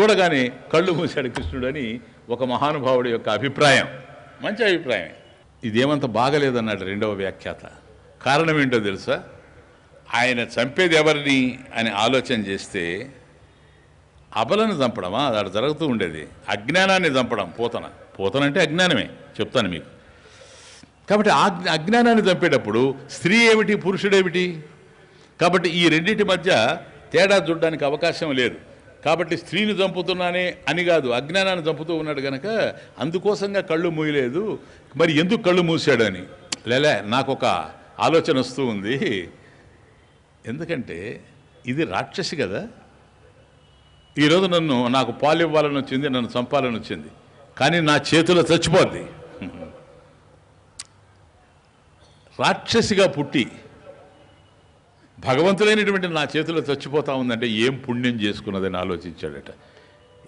చూడగానే కళ్ళు మూశాడు కృష్ణుడు అని ఒక మహానుభావుడి యొక్క అభిప్రాయం. మంచి అభిప్రాయం ఇదేమంత బాగలేదన్నాడు రెండవ వ్యాఖ్యాత. కారణం ఏంటో తెలుసా? ఆయన చంపేది ఎవరిని అని ఆలోచన చేస్తే అబలను చంపడమా? అది అక్కడ జరుగుతూ ఉండేది. అజ్ఞానాన్ని చంపడం పూతన. పూతన అంటే అజ్ఞానమే చెప్తాను మీకు. కాబట్టి అజ్ఞానాన్ని చంపేటప్పుడు స్త్రీ ఏమిటి పురుషుడేమిటి? కాబట్టి ఈ రెండింటి మధ్య తేడా చూడడానికి అవకాశం లేదు. కాబట్టి స్త్రీని చంపుతున్నానే అని కాదు అజ్ఞానాన్ని చంపుతూ ఉన్నాడు కనుక అందుకోసంగా కళ్ళు మూయలేదు. మరి ఎందుకు కళ్ళు మూసాడని లేలే నాకు ఒక ఆలోచన వస్తూ ఉంది. ఎందుకంటే ఇది రాక్షసి కదా. ఈరోజు నన్ను నాకు పాలు ఇవ్వాలని వచ్చింది నన్ను చంపాలని వచ్చింది. కానీ నా చేతిలో చచ్చిపోద్ది. రాక్షసిగా పుట్టి భగవంతుడైనటువంటి నా చేతిలో చచ్చిపోతా ఉందంటే ఏం పుణ్యం చేసుకున్నదని ఆలోచించాడట.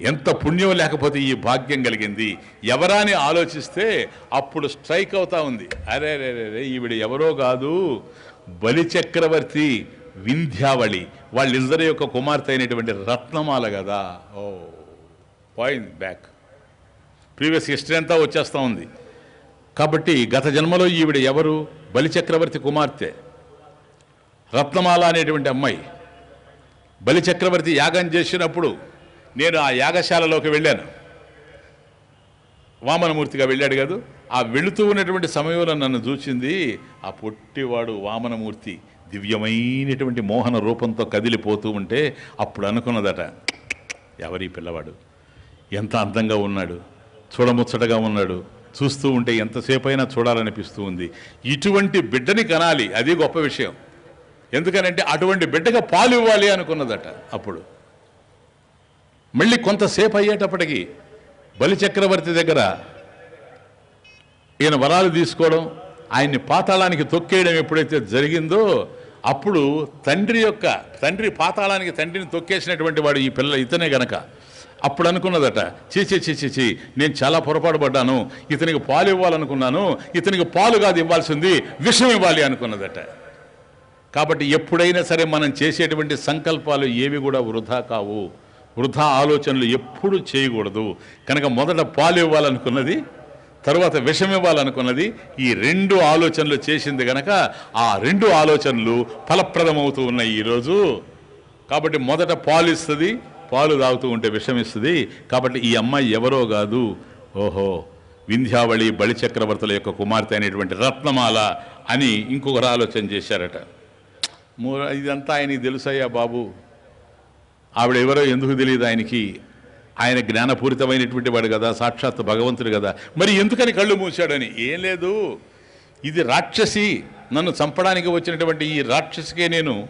ఎంత పుణ్యం లేకపోతే ఈ భాగ్యం కలిగింది? ఎవరా అని ఆలోచిస్తే అప్పుడు స్ట్రైక్ అవుతా ఉంది. అరే రే రే ఈవిడ ఎవరో కాదు. బలి చక్రవర్తి వింధ్యావళి వాళ్ళిద్దరి యొక్క కుమార్తె అయినటువంటి రత్నమాల కదా. ఓ పాయింట్ బ్యాక్. ప్రీవియస్ హిస్టరీ అంతా వచ్చేస్తూ ఉంది. కాబట్టి గత జన్మలో ఈవిడ ఎవరు? బలిచక్రవర్తి కుమార్తె. రత్నమాల అనేటువంటి అమ్మాయి బలిచక్రవర్తి యాగం చేసినప్పుడు నేను ఆ యాగశాలలోకి వెళ్ళాను. వామనమూర్తిగా వెళ్ళాడు కాదు ఆ వెళుతూ ఉన్నటువంటి సమయంలో నన్ను చూసింది ఆ పొట్టివాడు వామనమూర్తి. దివ్యమైనటువంటి మోహన రూపంతో కదిలిపోతూ ఉంటే అప్పుడు అనుకున్నదట ఎవరి పిల్లవాడు? ఎంత అందంగా ఉన్నాడు చూడముచ్చటగా ఉన్నాడు చూస్తూ ఉంటే ఎంతసేపైనా చూడాలనిపిస్తూ ఉంది. ఇటువంటి బిడ్డని కనాలి అది గొప్ప విషయం. ఎందుకనంటే అటువంటి బిడ్డగా పాలు ఇవ్వాలి అనుకున్నదట అప్పుడు. మళ్ళీ కొంతసేపు అయ్యేటప్పటికి బలిచక్రవర్తి దగ్గర ఈయన వరాలు తీసుకోవడం ఆయన్ని పాతాళానికి తొక్కేయడం ఎప్పుడైతే జరిగిందో అప్పుడు తండ్రి యొక్క తండ్రి పాతాళానికి తండ్రిని తొక్కేసినటువంటి వాడు ఈ పిల్ల ఇతనే గనక. అప్పుడు అనుకున్నదట చీచి చీచి చీ నేను చాలా పొరపాటు పడ్డాను ఇతనికి పాలు ఇవ్వాలనుకున్నాను ఇతనికి పాలు కాదు ఇవ్వాల్సింది విషం ఇవ్వాలి అనుకున్నదట. కాబట్టి ఎప్పుడైనా సరే మనం చేసేటువంటి సంకల్పాలు ఏవి కూడా వృధా కావు. వృధా ఆలోచనలు ఎప్పుడు చేయకూడదు. కనుక మొదట పాలు ఇవ్వాలనుకున్నది తర్వాత విషం ఇవ్వాలనుకున్నది ఈ రెండు ఆలోచనలు చేసింది గనక ఆ రెండు ఆలోచనలు ఫలప్రదమవుతూ ఉన్నాయి ఈరోజు. కాబట్టి మొదట పాలు ఇస్తుంది పాలు తాగుతూ ఉంటే విషం ఇస్తుంది. కాబట్టి ఈ అమ్మాయి ఎవరో కాదు. ఓహో వింధ్యావళి బలిచక్రవర్తుల యొక్క కుమార్తె అనేటువంటి రత్నమాల అని ఇంకొకరు ఆలోచన చేశారట. మూ- ఇదంతా ఆయనకి తెలుసయ్యా బాబు. ఆవిడ ఎవరో ఎందుకు తెలియదు ఆయనకి. ఆయన జ్ఞానపూరితమైనటువంటి వాడు కదా సాక్షాత్ భగవంతుడు కదా. మరి ఎందుకని కళ్ళు మూసాడని ఏం లేదు. ఇది రాక్షసి నన్ను చంపడానికి వచ్చినటువంటి ఈ రాక్షసికే నేను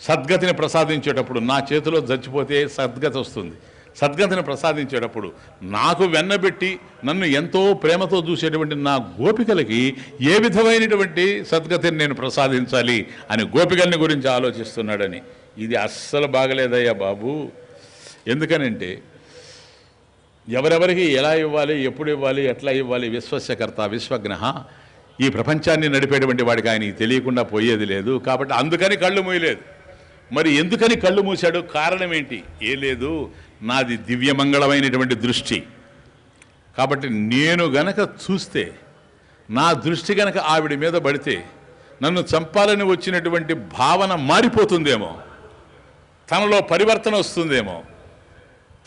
సద్గతిని ప్రసాదించేటప్పుడు నా చేతిలో చచ్చిపోతే సద్గతి వస్తుంది. సద్గతిని ప్రసాదించేటప్పుడు నాకు వెన్నబెట్టి నన్ను ఎంతో ప్రేమతో చూసేటువంటి నా గోపికలకి ఏ విధమైనటువంటి సద్గతిని నేను ప్రసాదించాలి అని గోపికల్ని గురించి ఆలోచిస్తున్నాడని. ఇది అస్సలు బాగలేదయ్యా బాబు. ఎందుకనంటే ఎవరెవరికి ఎలా ఇవ్వాలి ఎప్పుడు ఇవ్వాలి ఎట్లా ఇవ్వాలి విశ్వస్యకర్త విశ్వజ్ఞ ఈ ప్రపంచాన్ని నడిపేటువంటి వాడికి ఆయనకి తెలియకుండా పోయేది లేదు. కాబట్టి అందుకని కళ్ళు మూయలేదు. మరి ఎందుకని కళ్ళు మూశాడు? కారణం ఏంటి? ఏ లేదు. నాది దివ్యమంగళమైనటువంటి దృష్టి. కాబట్టి నేను గనక చూస్తే నా దృష్టి గనక ఆవిడ మీద పడితే నన్ను చంపాలని వచ్చినటువంటి భావన మారిపోతుందేమో తనలో పరివర్తన వస్తుందేమో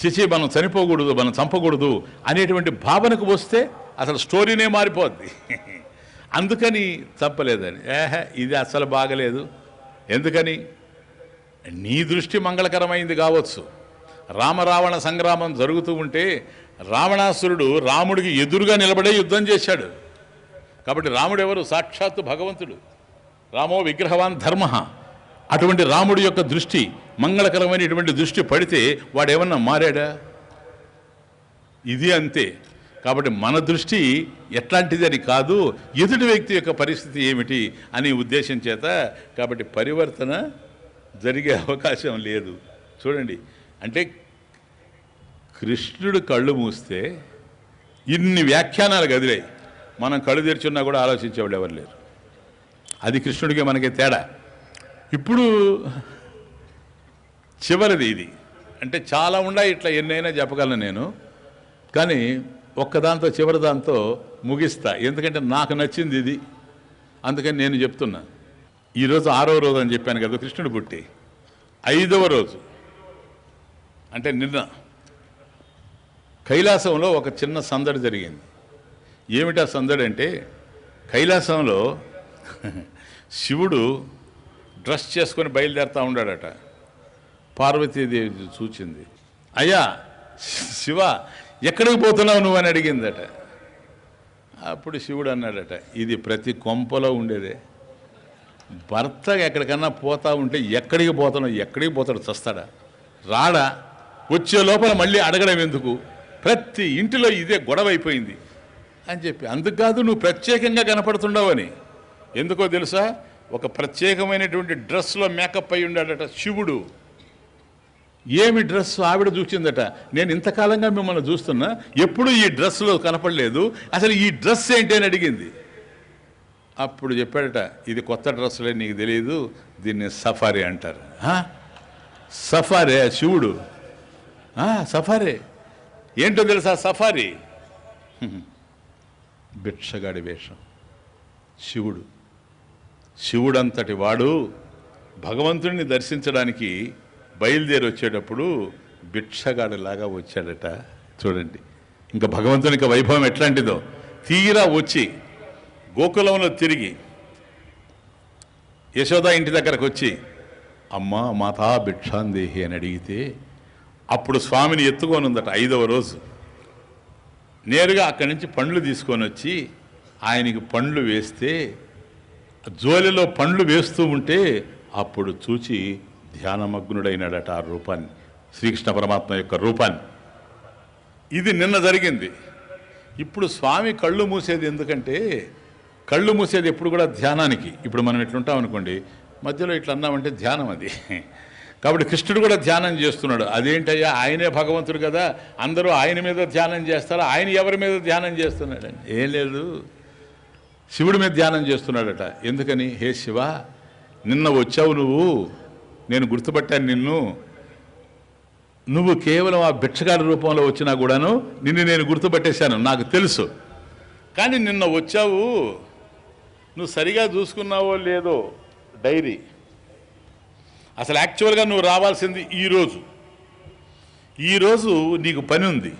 చిచి మనం చనిపోకూడదు మనం చంపకూడదు అనేటువంటి భావనకు వస్తే అసలు స్టోరీనే మారిపోద్ది. అందుకని చంపలేదని. ఏహ ఇది అసలు బాగలేదు. ఎందుకని? నీ దృష్టి మంగళకరమైంది కావచ్చు. రామరావణ సంగ్రామం జరుగుతూ ఉంటే రావణాసురుడు రాముడికి ఎదురుగా నిలబడే యుద్ధం చేశాడు. కాబట్టి రాముడు ఎవరు సాక్షాత్తు భగవంతుడు. రామో విగ్రహవాన్ ధర్మ. అటువంటి రాముడి యొక్క దృష్టి మంగళకరమైనటువంటి దృష్టి పడితే వాడేమన్నా మారాడా? ఇది అంతే. కాబట్టి మన దృష్టి ఎట్లాంటిది అని కాదు ఎదుటి వ్యక్తి యొక్క పరిస్థితి ఏమిటి అనే ఉద్దేశం చేత కాబట్టి పరివర్తన జరిగే అవకాశం లేదు. చూడండి అంటే కృష్ణుడు కళ్ళు మూస్తే ఇన్ని వ్యాఖ్యానాలు కదిలాయి. మనం కళ్ళు తెరిచున్నా కూడా ఆలోచించేవాళ్ళు ఎవరు లేరు. అది కృష్ణుడికి మనకి తేడా. ఇప్పుడు చివరిది ఇది. అంటే చాలా ఉన్నాయి ఇట్లా ఎన్నైనా చెప్పగలను నేను. కానీ ఒక్కదాంతో చివరి దాంతో ముగిస్తా. ఎందుకంటే నాకు నచ్చింది ఇది. అందుకని నేను చెప్తున్నా. ఈరోజు ఆరో రోజు అని చెప్పాను కదా కృష్ణుడు పుట్టి. ఐదవ రోజు. అంటే నిన్న. కైలాసంలో ఒక చిన్న సందడి జరిగింది. ఏమిటా సందడి అంటే కైలాసంలో శివుడు డ్రెస్ చేసుకొని బయలుదేరుతూ ఉన్నాడట. పార్వతీదేవి చూచింది. అయ్యా శివ ఎక్కడికి పోతున్నావు నువ్వు అని అడిగిందట. అప్పుడు శివుడు అన్నాడట ఇది ప్రతి కొంపలో ఉండేదే. భర్త ఎక్కడికన్నా పోతా ఉంటే ఎక్కడికి పోతావు ఎక్కడికి పోతాడు చస్తాడా? రాడా? వచ్చే లోపల మళ్ళీ అడగడం ఎందుకు? ప్రతి ఇంటిలో ఇదే గొడవ అయిపోయింది. అని చెప్పి అందుకు కాదు నువ్వు ప్రత్యేకంగా కనపడుతుండవని. ఎందుకో తెలుసా? ఒక ప్రత్యేకమైనటువంటి డ్రెస్లో మేకప్ అయి ఉండాడట శివుడు. ఏమి డ్రెస్ ఆవిడ చూసిందట? నేను ఇంతకాలంగా మిమ్మల్ని చూస్తున్నా ఎప్పుడు ఈ డ్రెస్లో కనపడలేదు అసలు ఈ డ్రెస్ ఏంటి? అని అడిగింది. అప్పుడు చెప్పాడట ఇది కొత్త డ్రెస్లే నీకు తెలియదు దీన్ని సఫారీ అంటారు. సఫారీ శివుడు. సఫారీ. ఏంటో తెలుసా సఫారీ? భిక్షగాడి వేషం. శివుడు. శివుడంతటి వాడు భగవంతుడిని దర్శించడానికి బయలుదేరి వచ్చేటప్పుడు భిక్షగాడిలాగా వచ్చాడట. చూడండి. ఇంకా భగవంతునికి వైభవం ఎట్లాంటిదో. తీరా వచ్చి గోకులంలో తిరిగి యశోద ఇంటి దగ్గరకు వచ్చి అమ్మా మాతా భిక్షాందేహి అని అడిగితే అప్పుడు స్వామిని ఎత్తుకొని ఉందట ఐదవ రోజు. నేరుగా అక్కడి నుంచి పండ్లు తీసుకొని వచ్చి ఆయనకి పండ్లు వేస్తే జోలిలో పండ్లు వేస్తూ ఉంటే అప్పుడు చూచి ధ్యానమగ్నుడైనాడట ఆ రూపాన్ని శ్రీకృష్ణ పరమాత్మ యొక్క రూపాన్ని. ఇది నిన్న జరిగింది. ఇప్పుడు స్వామి కళ్ళు మూసేది ఎందుకంటే కళ్ళు మూసేది ఎప్పుడు కూడా ధ్యానానికి. ఇప్పుడు మనం ఇట్లుంటాం అనుకోండి మధ్యలో ఇట్లా అన్నామంటే ధ్యానం అది. కాబట్టి కృష్ణుడు కూడా ధ్యానం చేస్తున్నాడు. అదేంటయ్యా? ఆయనే భగవంతుడు కదా. అందరూ ఆయన మీద ధ్యానం చేస్తారు? ఆయన ఎవరి మీద ధ్యానం చేస్తున్నాడండి? ఏం లేదు. శివుడి మీద ధ్యానం చేస్తున్నాడట. ఎందుకని? హే శివ నిన్న వచ్చావు నువ్వు. నేను గుర్తుపట్టాను నిన్ను. నువ్వు కేవలం ఆ భిక్షగాడి రూపంలో వచ్చినా కూడాను నిన్ను నేను గుర్తుపట్టేశాను. నాకు తెలుసు. కానీ నిన్న వచ్చావు. నువ్వు సరిగా చూసుకున్నావో లేదో డైరీ. అసలు యాక్చువల్గా నువ్వు రావాల్సింది ఈరోజు ఈరోజు నీకు పని ఉంది.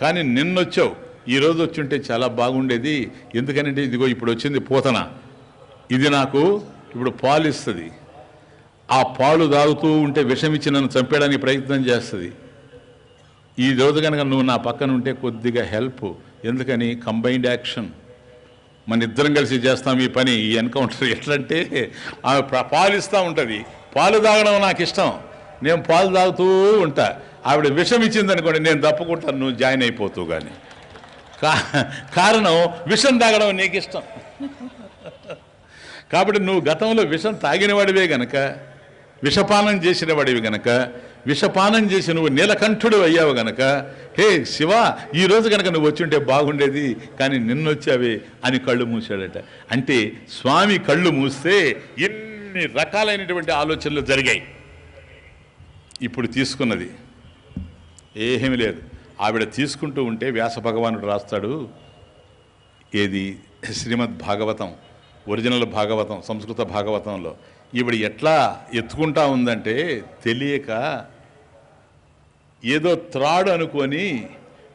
కానీ నిన్నొచ్చావు. ఈరోజు వచ్చి ఉంటే చాలా బాగుండేది. ఎందుకనంటే ఇదిగో ఇప్పుడు వచ్చింది పూతన. ఇది నాకు ఇప్పుడు పాలు ఇస్తుంది ఆ పాలు తాగుతూ ఉంటే విషమిచ్చి నన్ను చంపేయడానికి ప్రయత్నం చేస్తుంది. ఈ రోజు కనుక నువ్వు నా పక్కన ఉంటే కొద్దిగా హెల్ప్ ఎందుకని? కంబైన్డ్ యాక్షన్ మన ఇద్దరం కలిసి చేస్తాం ఈ పని. ఈ ఎన్కౌంటర్ ఎట్లంటే ఆమె పాలిస్తూ ఉంటుంది. పాలు తాగడం నాకు ఇష్టం. నేను పాలు తాగుతూ ఉంటా. ఆవిడ విషం ఇచ్చింది అనుకోండి నేను తప్పుకుంటాను నువ్వు జాయిన్ అయిపోతూ కానీ కా కారణం విషం తాగడం నీకు ఇష్టం. కాబట్టి నువ్వు గతంలో విషం తాగినవాడివే గనక విషపానం చేసిన వాడివి గనక విషపానం చేసి నువ్వు నీలకంఠుడు అయ్యావు గనక హే శివ ఈ రోజు గనక నువ్వు వచ్చుంటే బాగుండేది కానీ నిన్నొచ్చావే అని కళ్ళు మూసాడట అంటే స్వామి కళ్ళు మూస్తే కొన్ని రకాలైనటువంటి ఆలోచనలు జరిగాయి. ఇప్పుడు తీసుకున్నది ఏమీ లేదు. ఆవిడ తీసుకుంటూ ఉంటే వ్యాస భగవానుడు రాస్తాడు ఏది శ్రీమద్ భాగవతం ఒరిజినల్ భాగవతం సంస్కృత భాగవతంలో. ఈవిడ ఎట్లా ఎత్తుకుంటా ఉందంటే తెలియక ఏదో త్రాడు అనుకొని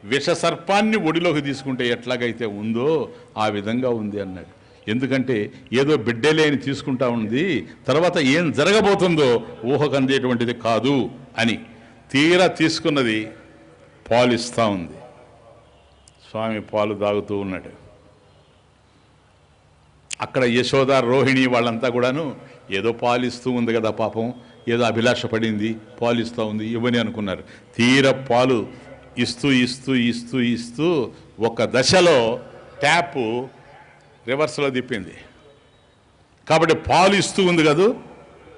విషసర్పాన్ని ఒడిలోకి తీసుకుంటే ఎట్లాగైతే ఉందో ఆ విధంగా ఉంది అన్నాడు. ఎందుకంటే ఏదో బిడ్డలేని తీసుకుంటా ఉంది తర్వాత ఏం జరగబోతుందో ఊహకు అందేటువంటిది కాదు అని తీరా తీసుకున్నది పాలు ఇస్తూ ఉంది. స్వామి పాలు తాగుతూ ఉన్నాడు. అక్కడ యశోద రోహిణి వాళ్ళంతా కూడాను ఏదో పాలిస్తూ ఉంది కదా పాపం ఏదో అభిలాష పడింది పాలు ఇస్తూ ఉంది ఇవ్వని అనుకున్నారు. తీర పాలు ఇస్తూ ఇస్తూ ఇస్తూ ఇస్తూ ఒక దశలో ట్యాపు రివర్స్లో తిప్పింది. కాబట్టి పాలు ఇస్తూ ఉంది కదూ?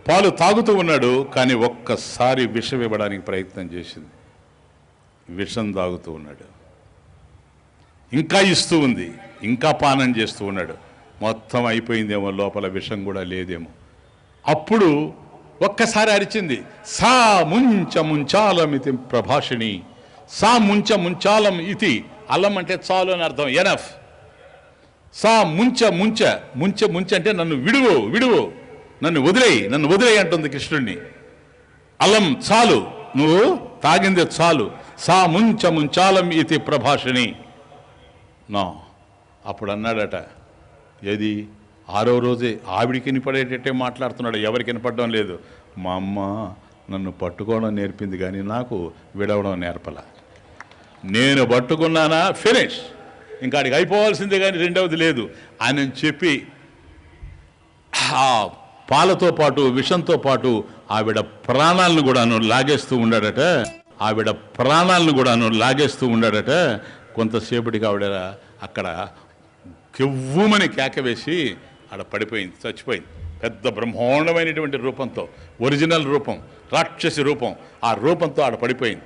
పాలు తాగుతూ ఉన్నాడు కానీ ఒక్కసారి విషం ఇవ్వడానికి ప్రయత్నం చేసింది. విషం తాగుతూ ఉన్నాడు. ఇంకా ఇస్తూ ఉంది ఇంకా పానం చేస్తూ ఉన్నాడు. మొత్తం అయిపోయిందేమో లోపల విషం కూడా లేదేమో. అప్పుడు ఒక్కసారి అరిచింది సా ముంచ ముంచాలం ఇది ప్రభాషిణి సా ముంచ ముంచాలం ఇది అల్లం అంటే చాలు అని అర్థం. ఎనఫ్. సా ముంచ ముంచ ముంచ ముంచ అంటే నన్ను విడువు విడువు. నన్ను వదిలేయి నన్ను వదిలేయి అంటుంది కృష్ణుడిని. అల్లం చాలు నువ్వు తాగింది చాలు. సా ముంచ ముంచాలం ఇది ప్రభాషిణి. నా అప్పుడు అన్నాడట ఏది? ఆరో రోజే ఆవిడికి వినపడేటట్టే మాట్లాడుతున్నాడు ఎవరికి వినపడడం లేదు. మా అమ్మ నన్ను పట్టుకోవడం నేర్పింది కానీ నాకు విడవడం నేర్పల. నేను పట్టుకున్నానా? ఫినిష్. ఇంకా అడిగి అయిపోవాల్సిందే కానీ రెండవది లేదు అని చెప్పి ఆ పాలతో పాటు విషంతో పాటు ఆవిడ ప్రాణాలను కూడాను లాగేస్తూ ఉండాడట. ఆవిడ ప్రాణాలను కూడాను లాగేస్తూ ఉండాడట. కొంతసేపటికి ఆవిడ అక్కడ కెవ్వుమని కేక వేసి ఆడ పడిపోయింది చచ్చిపోయింది. పెద్ద బ్రహ్మాండమైనటువంటి రూపంతో ఒరిజినల్ రూపం రాక్షసి రూపం ఆ రూపంతో ఆడ పడిపోయింది.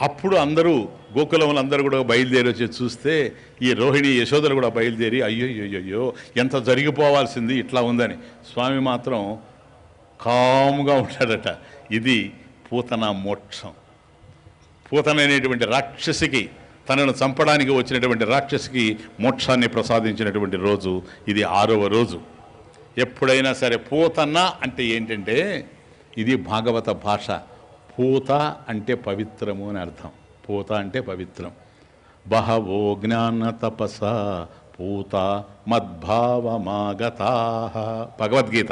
అప్పుడు అందరూ గోకులంలో అందరూ కూడా బయలుదేరి వచ్చి చూస్తే ఈ రోహిణి యశోదలు కూడా బయలుదేరి అయ్యో అయ్యో ఎంత జరిగిపోవాల్సింది ఇట్లా ఉందని. స్వామి మాత్రం కాముగా ఉంటాడట. ఇది పూతన మోక్షం. పూతన అనేటువంటి రాక్షసికి తనను చంపడానికి వచ్చినటువంటి రాక్షసికి మోక్షాన్ని ప్రసాదించినటువంటి రోజు ఇది ఆరవ రోజు. ఎప్పుడైనా సరే పూతన అంటే ఏంటంటే ఇది భాగవత భాష. పూత అంటే పవిత్రము అని అర్థం. పూత అంటే పవిత్రం. బహవో జ్ఞాన తపస పూత మద్భావమాగతా. భగవద్గీత.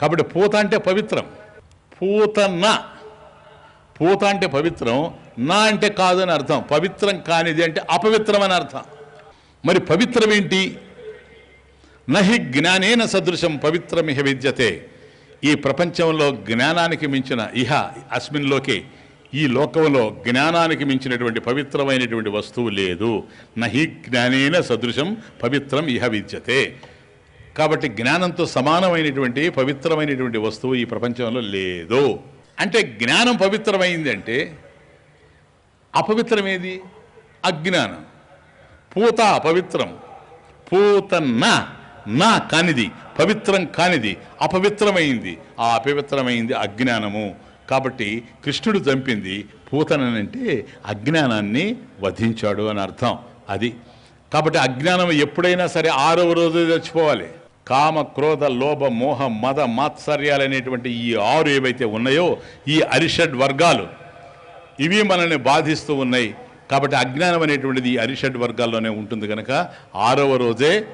కాబట్టి పూత అంటే పవిత్రం. పూత నా. పూత అంటే పవిత్రం. నా అంటే కాదు అని అర్థం. పవిత్రం కానిది అంటే అపవిత్రం అని అర్థం. మరి పవిత్రం ఏంటి నహి జ్ఞానేన సదృశం పవిత్రమిహ విద్యతే. ఈ ప్రపంచంలో జ్ఞానానికి మించిన ఇహ అస్మిన్లోకే ఈ లోకంలో జ్ఞానానికి మించినటువంటి పవిత్రమైనటువంటి వస్తువు లేదు. నహి జ్ఞానేన సదృశం పవిత్రం ఇహ విద్యతే. కాబట్టి జ్ఞానంతో సమానమైనటువంటి పవిత్రమైనటువంటి వస్తువు ఈ ప్రపంచంలో లేదు. అంటే జ్ఞానం పవిత్రమైంది అంటే అపవిత్రమేది? అజ్ఞానం. పూత అపవిత్రం. పూతన్న నా కానిది. పవిత్రం కానిది అపవిత్రమైంది. ఆ అపవిత్రమైంది అజ్ఞానము. కాబట్టి కృష్ణుడు చంపింది పూతనంటే అజ్ఞానాన్ని వధించాడు అని అర్థం అది. కాబట్టి అజ్ఞానం ఎప్పుడైనా సరే ఆరవ రోజు చచ్చిపోవాలి. కామ క్రోధ లోభ మోహ మద మాత్సర్యాలనేటువంటి ఈ ఆరు ఏవైతే ఉన్నాయో ఈ అరిషడ్ వర్గాలు ఇవి మనల్ని బాధిస్తూ ఉన్నాయి. కాబట్టి అజ్ఞానం అనేటువంటిది ఈ అరిషడ్ వర్గాల్లోనే ఉంటుంది కనుక ఆరవ రోజే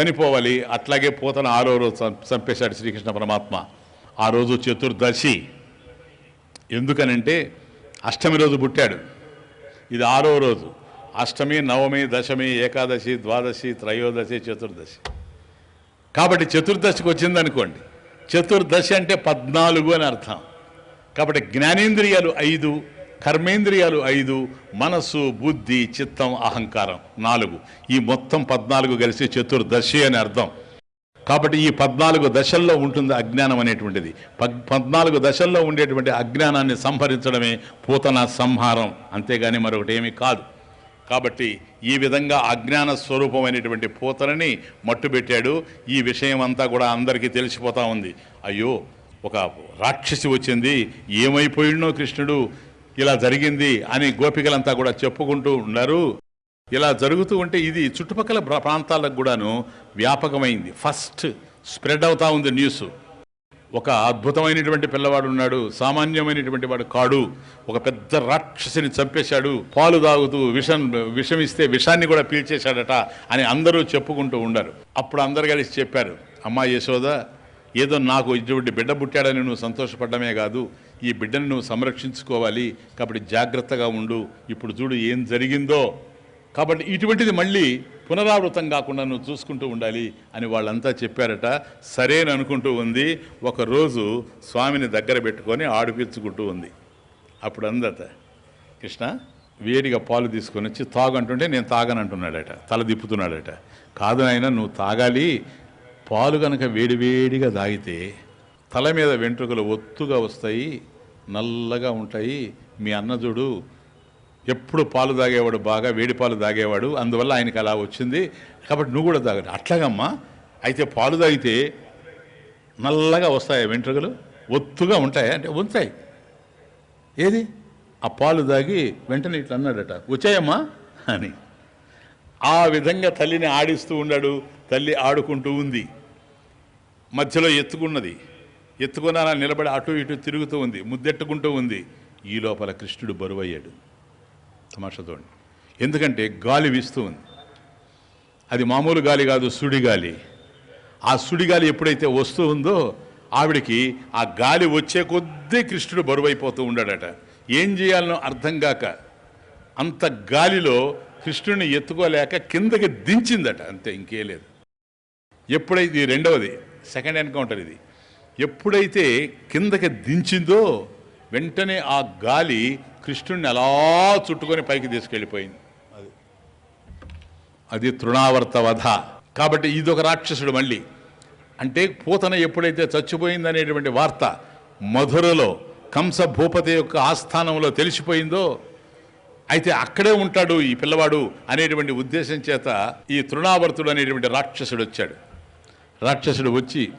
చనిపోవాలి. అట్లాగే పోతన ఆరో రోజు చంపేశాడు శ్రీకృష్ణ పరమాత్మ. ఆ రోజు చతుర్దశి. ఎందుకనంటే అష్టమి రోజు పుట్టాడు. ఇది ఆరో రోజు. అష్టమి నవమి దశమి ఏకాదశి ద్వాదశి త్రయోదశి చతుర్దశి. కాబట్టి చతుర్దశికి వచ్చిందనుకోండి. చతుర్దశి అంటే పద్నాలుగు అని అర్థం. కాబట్టి జ్ఞానేంద్రియాలు ఐదు కర్మేంద్రియాలు ఐదు మనస్సు బుద్ధి చిత్తం అహంకారం నాలుగు. ఈ మొత్తం పద్నాలుగు కలిసి చతుర్దశి అని అర్థం. కాబట్టి ఈ పద్నాలుగు దశల్లో ఉంటుంది అజ్ఞానం అనేటువంటిది. పద్ పద్నాలుగు దశల్లో ఉండేటువంటి అజ్ఞానాన్ని సంహరించడమే పూతన సంహారం. అంతేగాని మరొకటి ఏమీ కాదు. కాబట్టి ఈ విధంగా అజ్ఞాన స్వరూపమైనటువంటి పూతనని మట్టుబెట్టాడు. ఈ విషయం అంతా కూడా అందరికీ తెలిసిపోతా ఉంది. అయ్యో ఒక రాక్షసి వచ్చింది. ఏమైపోయిండో కృష్ణుడు? ఇలా జరిగింది అని గోపికలంతా కూడా చెప్పుకుంటూ ఉన్నారు. ఇలా జరుగుతూ ఉంటే ఇది చుట్టుపక్కల ప్రాంతాలకు కూడాను వ్యాపకమైంది. ఫస్ట్ స్ప్రెడ్ అవుతా ఉంది న్యూస్. ఒక అద్భుతమైనటువంటి పిల్లవాడు ఉన్నాడు. సామాన్యమైనటువంటి వాడు కాడు. ఒక పెద్ద రాక్షసిని చంపేశాడు. పాలు తాగుతూ విషం విషం ఇస్తే విషాన్ని కూడా పీల్చేశాడట అని అందరూ చెప్పుకుంటూ ఉండరు అప్పుడు అందరు కలిసి చెప్పారు అమ్మా యశోద ఏదో నాకు ఇటువంటి బిడ్డ పుట్టాడని నువ్వు సంతోషపడ్డమే కాదు. ఈ బిడ్డను నువ్వు సంరక్షించుకోవాలి. కాబట్టి జాగ్రత్తగా ఉండు. ఇప్పుడు చూడు ఏం జరిగిందో. కాబట్టి ఇటువంటిది మళ్ళీ పునరావృతం కాకుండా నువ్వు చూసుకుంటూ ఉండాలి అని వాళ్ళంతా చెప్పారట. సరేని అనుకుంటూ ఉంది. ఒకరోజు స్వామిని దగ్గర పెట్టుకొని ఆడిపించుకుంటూ ఉంది. అప్పుడు అందట కృష్ణ వేడిగా పాలు తీసుకొని వచ్చి తాగంటుంటే నేను తాగనంటున్నాడట. తల దిప్పుతున్నాడట కాదు ఆయన నువ్వు తాగాలి. పాలు కనుక వేడివేడిగా తాగితే తల మీద వెంట్రుకలు ఒత్తుగా వస్తాయి. నల్లగా ఉంటాయి. మీ అన్న ఎప్పుడు పాలు తాగేవాడు బాగా వేడి పాలు తాగేవాడు. అందువల్ల ఆయనకి అలా వచ్చింది. కాబట్టి నువ్వు కూడా తాగడు అట్లాగమ్మా. అయితే పాలు తాగితే నల్లగా వస్తాయి వెంట్రుకలు? ఒత్తుగా ఉంటాయి? అంటే ఉంటాయి. ఏది? ఆ పాలు తాగి వెంటనే ఇట్లా అన్నాడట. వచ్చాయమ్మా? అని. ఆ విధంగా తల్లిని ఆడిస్తూ ఉన్నాడు తల్లి ఆడుకుంటూ ఉంది. మధ్యలో ఎత్తుకున్నది. ఎత్తుకున్న అలా నిలబడి అటు ఇటు తిరుగుతూ ఉంది ముద్దెట్టుకుంటూ ఉంది. ఈ లోపల కృష్ణుడు బరువయ్యాడు. తమాషా ఎందుకంటే గాలి వీస్తూ ఉంది. అది మామూలు గాలి కాదు సుడిగాలి ఆ సుడిగాలి ఎప్పుడైతే వస్తూ ఉందో ఆవిడికి ఆ గాలి వచ్చే కొద్దీ కృష్ణుడు బరువైపోతూ ఉన్నాడట ఏం చేయాలనో అర్థం కాక అంత గాలిలో కృష్ణుడిని ఎత్తుకోలేక కిందకి దించిందట. అంతే ఇంకే లేదు. ఎప్పుడైతే ఇది రెండవది సెకండ్ ఎన్కౌంటర్ ఇది ఎప్పుడైతే కిందకి దించిందో వెంటనే ఆ గాలి కృష్ణుడిని అలా చుట్టుకొని పైకి తీసుకెళ్ళిపోయింది. అది. అది తృణావర్త వధ కాబట్టి ఇదొక రాక్షసుడు మళ్ళీ. అంటే పూతన ఎప్పుడైతే చచ్చిపోయిందనేటువంటి వార్త మధురలో కంస భూపతి యొక్క ఆస్థానంలో తెలిసిపోయిందో అయితే అక్కడే ఉంటాడు ఈ పిల్లవాడు అనేటువంటి ఉద్దేశం చేత ఈ తృణావర్తుడు అనేటువంటి రాక్షసుడు వచ్చాడు. రాక్షసుడు వచ్చి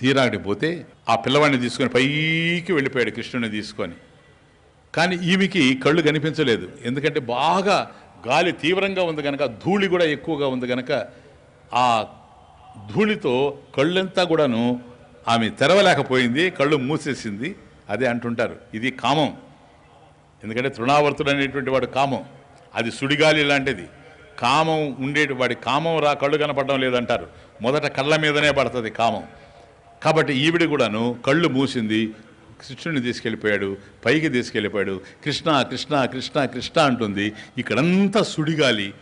తీరాడి పోతే ఆ పిల్లవాడిని తీసుకొని పైకి వెళ్ళిపోయాడు కృష్ణుని తీసుకొని. కానీ ఈమెకి కళ్ళు కనిపించలేదు. ఎందుకంటే బాగా గాలి తీవ్రంగా ఉంది కనుక ధూళి కూడా ఎక్కువగా ఉంది కనుక ఆ ధూళితో కళ్ళంతా కూడాను ఆమె తెరవలేకపోయింది కళ్ళు మూసేసింది. అదే అంటుంటారు ఇది కామం. ఎందుకంటే తృణావర్తుడు అనేటువంటి వాడు కామం. అది సుడిగాలి లాంటిది. కామం ఉండేటి వాడి కామం రా కళ్ళు కనపడడం లేదంటారు. మొదట కళ్ళ మీదనే పడుతుంది కామం. కాబట్టి ఈవిడ కూడాను కళ్ళు మూసింది కృష్ణుని తీసుకెళ్ళిపోయాడు పైకి తీసుకెళ్ళిపోయాడు కృష్ణ కృష్ణ కృష్ణ కృష్ణ అంటుంది. ఇక్కడంతా సుడిగాలి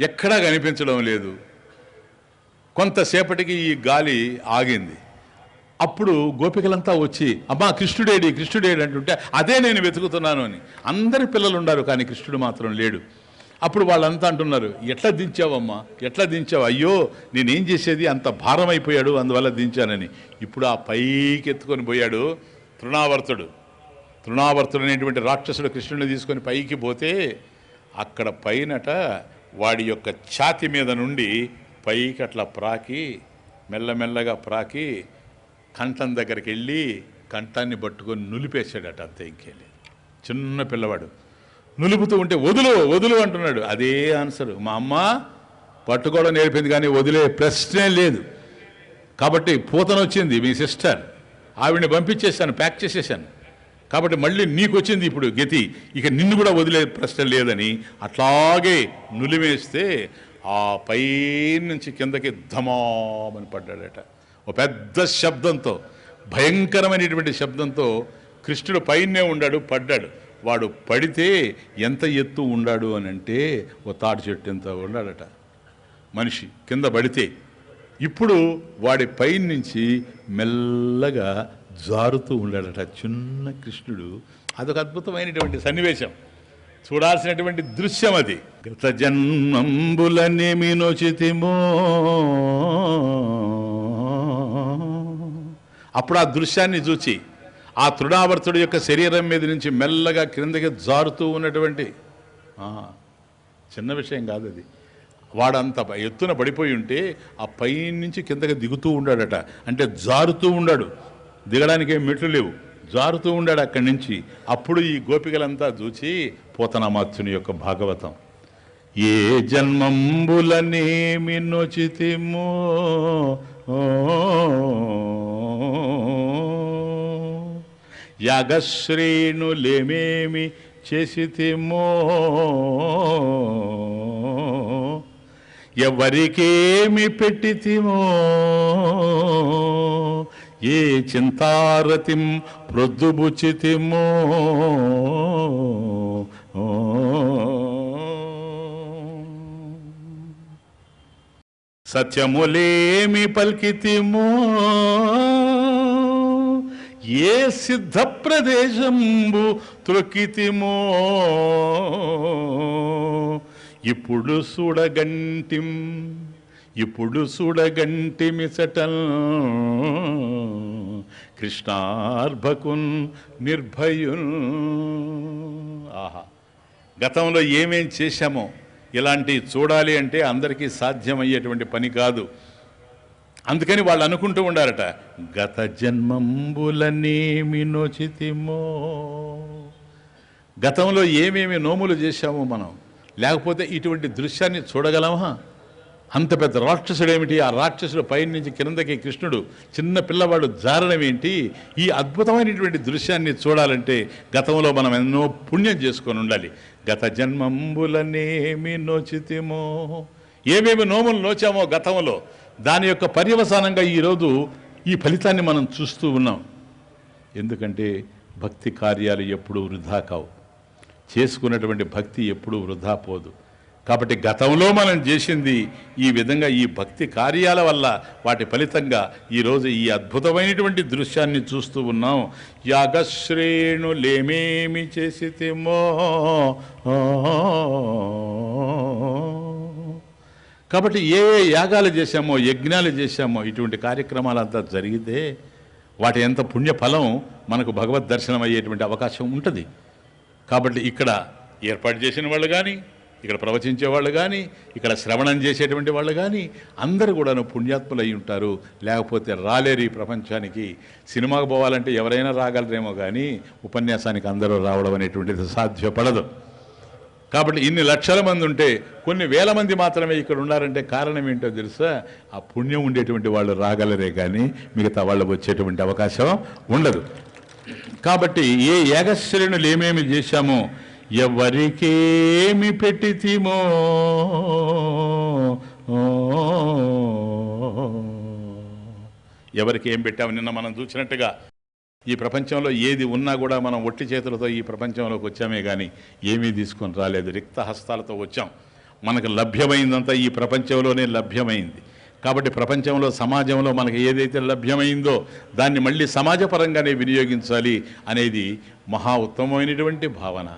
ఎక్కడా కనిపించడం లేదు. కొంతసేపటికి ఈ గాలి ఆగింది. అప్పుడు గోపికలంతా వచ్చి అమ్మా కృష్ణుడేడి కృష్ణుడేడి అంటుంటే అదే నేను వెతుకుతున్నాను అని. అందరి పిల్లలు ఉన్నారు కానీ కృష్ణుడు మాత్రం లేడు. అప్పుడు వాళ్ళంతా అంటున్నారు ఎట్లా దించావమ్మా? ఎట్లా దించావు? అయ్యో నేనేం చేసేది? అంత భారం అయిపోయాడు అందువల్ల దించానని. ఇప్పుడు ఆ పైకి ఎత్తుకొని పోయాడు తృణావర్తుడు. తృణావర్తుడు అనేటువంటి రాక్షసుడు కృష్ణుడిని తీసుకొని పైకి పోతే అక్కడ పైనట వాడి యొక్క ఛాతి మీద నుండి పైకి అట్లా ప్రాకి మెల్లమెల్లగా ప్రాకి కంఠం దగ్గరికి వెళ్ళి కంఠాన్ని పట్టుకొని నులిపేశాడట అంతే ఇంకెళ్ళి చిన్న పిల్లవాడు. నులుపుతూ ఉంటే వదులు వదులు అంటున్నాడు. అదే ఆన్సర్. మా అమ్మ పట్టుకోవడం నేర్పింది కానీ వదిలే ప్రశ్నే లేదు. కాబట్టి పూతన వచ్చింది మీ సిస్టర్. ఆవిడని పంపించేశాను ప్యాక్ చేసేసాను కాబట్టి మళ్ళీ నీకు వచ్చింది ఇప్పుడు గతి. ఇక నిన్ను కూడా వదిలే ప్రశ్న లేదని అట్లాగే నులిమేస్తే ఆ పై నుంచి కిందకి ధమామని పడ్డాడట. ఒక పెద్ద శబ్దంతో భయంకరమైనటువంటి శబ్దంతో కృష్ణుడు పైనే ఉండాడు పడ్డాడు. వాడు పడితే ఎంత ఎత్తు ఉండాడు అని అంటే ఓ తాటి చెట్టు ఎంత ఉండాడట. మనిషి కింద పడితే. ఇప్పుడు వాడి పైనుంచి మెల్లగా జారుతూ ఉండాడట చిన్న కృష్ణుడు. అదొక అద్భుతమైనటువంటి సన్నివేశం. చూడాల్సినటువంటి దృశ్యం అది. గత జన్మంబులనేమి మీనోచితిమో అప్పుడు ఆ దృశ్యాన్ని చూచి ఆ తృణావర్తుడి యొక్క శరీరం మీద నుంచి మెల్లగా క్రిందకి జారుతూ ఉన్నటువంటి చిన్న విషయం కాదు అది. వాడంత ఎత్తున పడిపోయి ఉంటే ఆ పై నుంచి కిందకి దిగుతూ ఉండాడట. అంటే జారుతూ ఉండాడు. దిగడానికి ఏం మెట్లు లేవు. జారుతూ ఉండాడు అక్కడి నుంచి. అప్పుడు ఈ గోపికలంతా చూచి పోతనామాత్యుని యొక్క భాగవతం. ఏ జన్మంబులనేమి నొచితిమో యాగశ్రేణులేమేమి చేసితిమో? ఎవరికేమి పెట్టితిమో? ఏ చింతారతిం ప్రొద్దుబుచితిమో సత్యములేమి పల్కితిమో? ఏ సిద్ధ ప్రదేశంబు త్రొక్కితిమో? ఇప్పుడు సుడగంటిం ఇప్పుడు చూడగంటిమిసటల్ కృష్ణార్భకున్ నిర్భయున్ ఆహా గతంలో ఏమేం చేశామో ఇలాంటివి చూడాలి అంటే అందరికీ సాధ్యమయ్యేటువంటి పని కాదు. అందుకని వాళ్ళు అనుకుంటూ ఉండారట గత జన్మంబులనేమి నోచితిమో గతంలో ఏమేమి నోములు చేశామో మనం లేకపోతే ఇటువంటి దృశ్యాన్ని చూడగలమా? అంత పెద్ద రాక్షసుడు ఏమిటి ఆ రాక్షసుడు పైన నుంచి కిందకి కృష్ణుడు చిన్న పిల్లవాడు జారడం ఏంటి? ఈ అద్భుతమైనటువంటి దృశ్యాన్ని చూడాలంటే గతంలో మనం ఎన్నో పుణ్యం చేసుకొని ఉండాలి. గత జన్మంబులనేమి నోచితిమో ఏమేమి నోములు నోచామో గతంలో? దాని యొక్క పర్యవసానంగా ఈరోజు ఈ ఫలితాన్ని మనం చూస్తూ ఉన్నాం. ఎందుకంటే భక్తి కార్యాలు ఎప్పుడూ వృధా కావు. చేసుకున్నటువంటి భక్తి ఎప్పుడూ వృధా పోదు. కాబట్టి గతంలో మనం చేసింది ఈ విధంగా ఈ భక్తి కార్యాల వల్ల వాటి ఫలితంగా ఈరోజు ఈ అద్భుతమైనటువంటి దృశ్యాన్ని చూస్తూ ఉన్నాం. యాగశ్రేణులేమేమి చేసితేమో? కాబట్టి ఏ ఏ యాగాలు చేశామో యజ్ఞాలు చేశామో ఇటువంటి కార్యక్రమాలంతా జరిగితే వాటి ఎంత పుణ్యఫలం మనకు భగవద్ దర్శనం అయ్యేటువంటి అవకాశం ఉంటుంది. కాబట్టి ఇక్కడ ఏర్పాటు చేసిన వాళ్ళు కానీ ఇక్కడ ప్రవచించే వాళ్ళు కానీ ఇక్కడ శ్రవణం చేసేటువంటి వాళ్ళు కానీ అందరూ కూడాను పుణ్యాత్ములు అయి ఉంటారు. లేకపోతే రాలేరు ఈ ప్రపంచానికి. సినిమాకు పోవాలంటే ఎవరైనా రాగలరేమో కానీ ఉపన్యాసానికి అందరూ రావడం అనేటువంటిది సాధ్యపడదు. కాబట్టి ఇన్ని లక్షల మంది ఉంటే కొన్ని వేల మంది మాత్రమే ఇక్కడ ఉన్నారంటే కారణం ఏంటో తెలుసా? ఆ పుణ్యం ఉండేటువంటి వాళ్ళు రాగలరే కానీ మిగతా వాళ్ళు వచ్చేటువంటి అవకాశం ఉండదు. కాబట్టి ఏ ఏకశ్రేణులు ఏమేమి చేశామో ఎవరికేమి పెట్టితిమో ఎవరికి ఏం పెట్టాము నిన్న మనం చూసినట్టుగా ఈ ప్రపంచంలో ఏది ఉన్నా కూడా మనం ఒట్టి చేతులతో ఈ ప్రపంచంలోకి వచ్చామే కానీ ఏమీ తీసుకొని రాలేదు. రిక్త హస్తాలతో వచ్చాం. మనకు లభ్యమైందంతా ఈ ప్రపంచంలోనే లభ్యమైంది. కాబట్టి ప్రపంచంలో సమాజంలో మనకు ఏదైతే లభ్యమైందో దాన్ని మళ్ళీ సమాజపరంగానే వినియోగించాలి అనేది మహా ఉత్తమమైనటువంటి భావన.